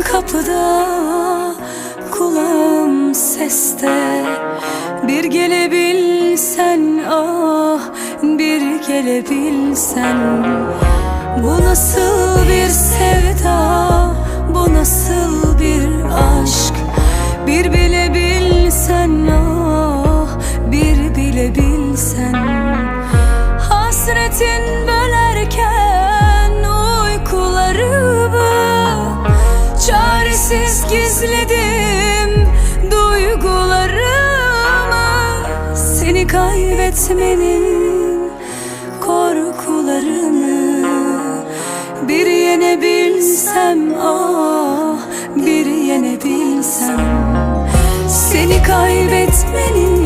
kapıda kulağım seste. Bir gelebilsen ah bir gelebilsen. Bu nasıl bir sevda bu nasıl bir Çaresiz gizledim duygularımı. Seni kaybetmenin korkularını. Bir yenebilsem ah bir yenebilsem. Seni kaybetmenin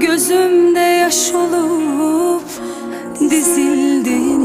Gözümde yaş olup dizildiğini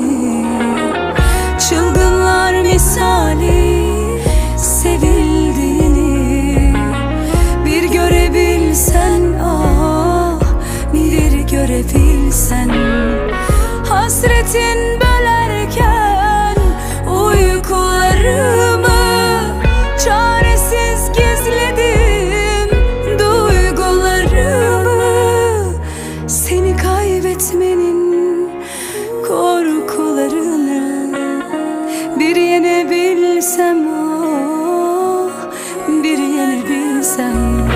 bilsem ah Bir yeni bilsem.